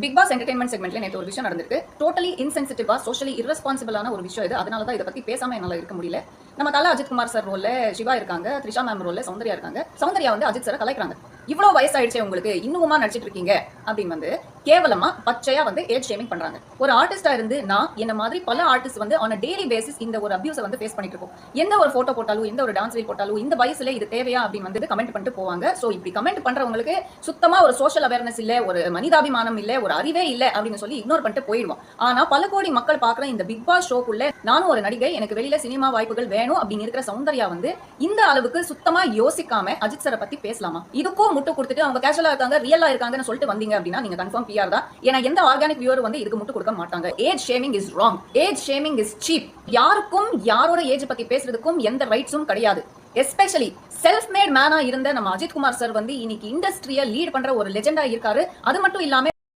Big pass entertainment செக்மெண்ட்ல நேற்று ஒரு விஷயம் நடந்திருக்கு. டோட்டலி இன்சென்சிட்டிவா சோஷியலி இரஸ்பான்சிபிளான ஒரு விஷயம் இது. அதனால தான் இதை பத்தி பேசாம என்னால இருக்க முடியல. நம்ம தல அஜித் குமார் சார் ரோல்ல சிவா இருக்காங்க த்ரிஷா மேம் ரோல்ல சௌந்தர்யா இருக்காங்க. சௌந்தர்யா வந்து அஜித் சார் கலைக்கிறாங்க இவ்வளவு வயசாயிடுச்சு உங்களுக்கு இன்னுமா நடிச்சிட்டு இருக்கீங்க? அப்படின்னு வந்து கேவலமா பச்சையா வந்து ஏஜ் ஷேமிங் பண்றாங்க. ஒரு ஆர்டிஸ்டா இருந்து நான் என்ன மாதிரி பல ஆர்டிஸ்ட் வந்து ஆன் டெய்லி பேசிஸ் இந்த ஒரு அபியூஸை வந்து ஃபேஸ் பண்ணிட்டு இருக்கோம். எந்த ஒரு போட்டோ போட்டாலும் எந்த ஒரு டான்ஸ் ரீல் போட்டாலும் இந்த வயசுல இது தேவையா அப்படின்னு வந்து கமெண்ட் பண்ணிட்டு போவாங்க. ஸோ இப்படி கமெண்ட் பண்றவங்களுக்கு சுத்தமா ஒரு சோஷியல் அவேர்னஸ் இல்ல ஒரு மனிதாபிமானம் இல்ல ஒரு அறிவே இல்ல அப்படின்னு சொல்லி இக்னோர் பண்ணிட்டு போயிடுவோம். ஆனா பல கோடி மக்கள் பாக்குற இந்த பிக் பாஸ் ஷோக்குள்ள நானும் ஒரு நடிகை எனக்கு வெளியில சினிமா வாய்ப்புகள் வேணும் அப்படின்னு இருக்கிற சௌந்தர்யா வந்து இந்த அளவுக்கு சுத்தமா யோசிக்காம அஜித் சாரை பத்தி பேசலாமா? இதுக்கும் முட்டு கொடுத்துட்டு அவங்க கேஷுவலா இருக்காங்க ரியலா இருக்காங்கன்னு சொல்லிட்டு வந்தீங்க அப்படின்னா நீங்க கன்ஃபார்ம் பிஆர் தான். ஏன்னா எந்த ஆர்கானிக் வியூவர் வந்து இதுக்கு முட்டு கொடுக்க மாட்டாங்க. Age shaming is wrong age shaming is cheap யாருக்கும் யாரோட ஏஜ் பத்தி பேசுறதுக்கும் எந்த ரைட்ஸும் கிடையாது. எஸ்பெஷலி செல்ஃப் மேட் மேனா இருந்த நம்ம அஜித் குமார் சார் வந்து இன்னைக்கு இண்டஸ்ட்ரியை லீட் பண்ற ஒரு லெஜெண்டா இருக்காரு. அது மட்டும் இல்லாம